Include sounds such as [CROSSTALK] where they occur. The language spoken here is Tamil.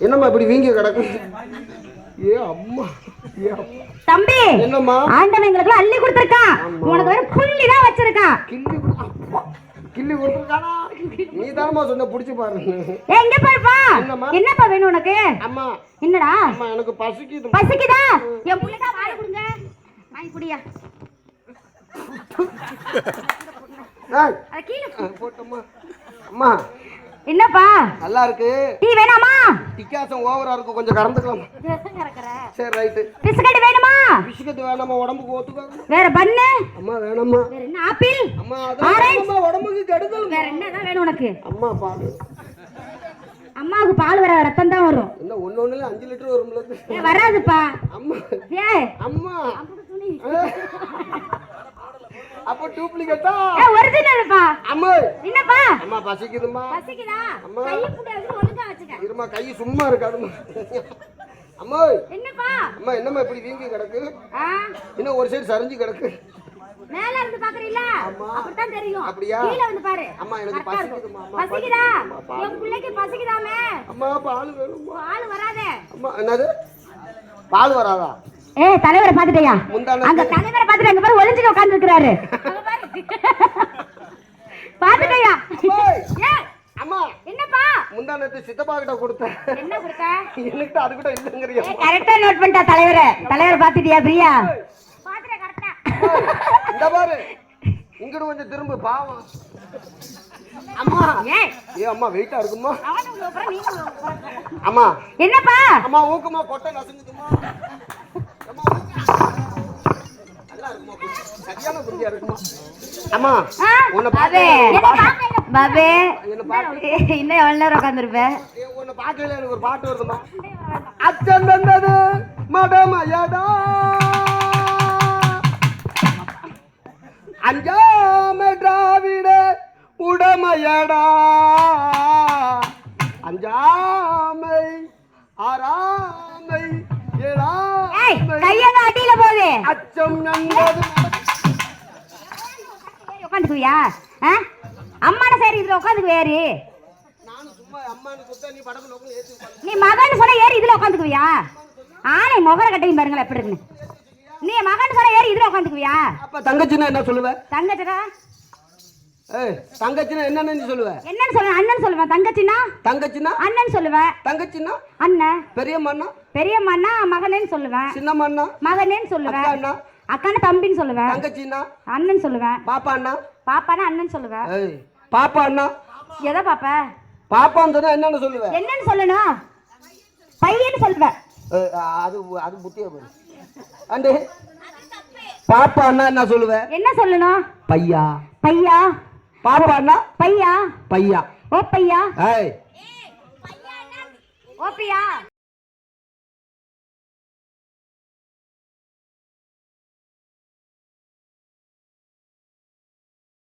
என்னம்மா இப்படி வீங்கி கிடக்கு? ஏ அம்மா ஏ. தம்பி என்னம்மா? ஆண்டவன் எங்களுக்கு அள்ளி கொடுத்துருக்கான். உனக்கு வேற புள்ளி தான் வச்சிருக்கான். கிள்ளி. கிள்ளி கொடுத்துருக்கானா? நீ தானம்மா சொன்ன பிடிச்சி பாரு. ஏய், எங்க பாருப்பா? என்னப்பா வேணும் உனக்கு? அம்மா. என்னடா? அம்மா எனக்கு பசிக்குது? பசிக்குதா என் புள்ளைக்கா வாழை கொடுங்க வாங்கி குடியா அத கீழே போட்டம்மா. அம்மா. என்னப்பா? நல்லா இருக்கு டீ வேணாமா? டிக்காசம் ஓவரா இருக்கு கொஞ்சம் கறந்துக்கலாம் சரி ரைட்டு. பிஸ்கட் வேணுமா? பிஸ்கட் வேணாம்மா உடம்புக்கு ஒத்துக்காது. வேற பண்ணு. அம்மா வேணாம்மா. வேற என்ன? ஆப்பிள்? அம்மா. அம்மா உடம்புக்கு கெடுதல். வேற என்னதான் வேணும் உனக்கு? அம்மா பாரு அம்மாவுக்கு பால் வர ரத்தம் தான் வரும். என்ன ஒண்ணு ஒண்ணுல அஞ்சு லிட்டர் வரும்ல? வராதுப்பா. அம்மா. ஏ அம்மா. துணி. அப்ப டூப்ளிகேட்டா? ஏ ஒரிஜினல்ப்பா அம்மா. என்னப்பா? அம்மா பசிக்குதும்மா. பசிக்குதா? அம்மா. கையை புடியாது ஒழுங்கா வச்சுக்க. இருமா கை சும்மா இருக்காதும்மா. அம்மா. என்னப்பா? அம்மா என்னம்மா இப்படி வீங்கி கிடக்கு? ஆ. இன்னும் ஒரு சைடு சரிஞ்சு கிடக்கு. மேல இருந்து பாக்குறீல்ல ஆமா. அப்படித்தான் தெரியும். அப்படியா? கீழ வந்து பாரு. அம்மா, எனக்கு அம்மா, பசிக்குதா? என் பிள்ளைக்கு பசிக்குதாமே? அம்மா பால் வேணும்மா. பால் வராதே. அம்மா என்னது? பால் வராதா? ஏ தலைவரை பாத்துட்டியா அங்க தலைவரை பாத்துட்டு அங்க பாரு ஒளிஞ்சுட்டு உட்கார்ந்து இருக்கிறாரு [LAUGHS] ஏ அம்மா. என்னப்பா? முந்தானத்து சித்தப்பா கிட்ட கொடுத்தேன் என்ன கொடுத்த? என்கிட்ட அது கூட இல்லைங்கிறியா? ஏ கரெக்டா நோட் பண்ணிட்டா தலைவரை. தலைவரை பாத்துட்டியா பிரியா? பாத்துட்டேன் கரெக்டா இந்த பாரு. இங்கிட்டு கொஞ்சம் திரும்ப பாவம். அம்மா. ஏய் ஏ அம்மா வெயிட்டா இருக்குமா. அம்மா. என்னப்பா? அம்மா ஊக்கமா கொட்டை நசுங்குதுமா? அம்மா, ஊக்கு. நல்லா இருக்குமா புடி. சரியான புரியா இருக்குமா? அம்மா ஆ? உன்னை பாபே. பார்க்க பாபே. என்ன பார்க்க இன்னும் எவ்வளவு நேரம் உட்காந்துருப்ப ஏ, உன்னை பார்க்கல எனக்கு ஒரு பாட்டு வருதுமா அச்சன் தந்தது மடமயடா. அஞ்சாம திராவிட உடமையடா. அஞ்சாமை ஆறாமை ஏழாமை. கையங்க அடியில போகுது. அச்சம் நந்தது உட்காந்துக்குவியா அம்மான சரி இதுல உட்காந்துக்கு கொடுத்தா நீ மகன் சொன்னா ஏறி இதுல உட்காந்துக்குவியா ஆனை முகர கட்டையும் பாருங்களேன் எப்படி இருக்குன்னு. நீ மகன் சொன்னா ஏறி இதுல உட்காந்துக்குவியா அப்ப தங்கச்சின்னா என்ன சொல்லுவ? தங்கச்சிடா. ஏய் தங்கச்சின்னா என்னன்னு சொல்லுவ? என்னன்னு சொல்லுவேன் அண்ணன் சொல்லுவேன் தங்கச்சின்னா? தங்கச்சின்னா? அண்ணன் சொல்லுவேன் தங்கச்சின்னா? அண்ணன். பெரியம்மாண்ணா பெரியம்மான்னா மகனேன்னு சொல்லுவேன் சின்னம்மாண்ணா மகனேன்னு சொல்லுவேன் அண்ணா அக்கான தம்பின்னு சொல்லுவேன் தங்கச்சின்னா? அண்ணன் சொல்லுவேன் பாப்பா அண்ணா பாப்பானா அண்ணன் சொல்லுவேன் ஏய் பாப்பா அண்ணா. எதை பாப்ப? பாப்பான்னு சொன்னா என்னன்னு சொல்லுவ? என்னன்னு சொல்லணும்? பையன்னு சொல்லுவேன் அது அது புத்தியா போய் அண்டு பாப்பா அண்ணா என்ன சொல்லுவ? என்ன சொல்லணும்? பையா. பையா. பாப்பா அண்ணா? பையா. பையா. ஓ பையா. ஏய். ஓப்பியா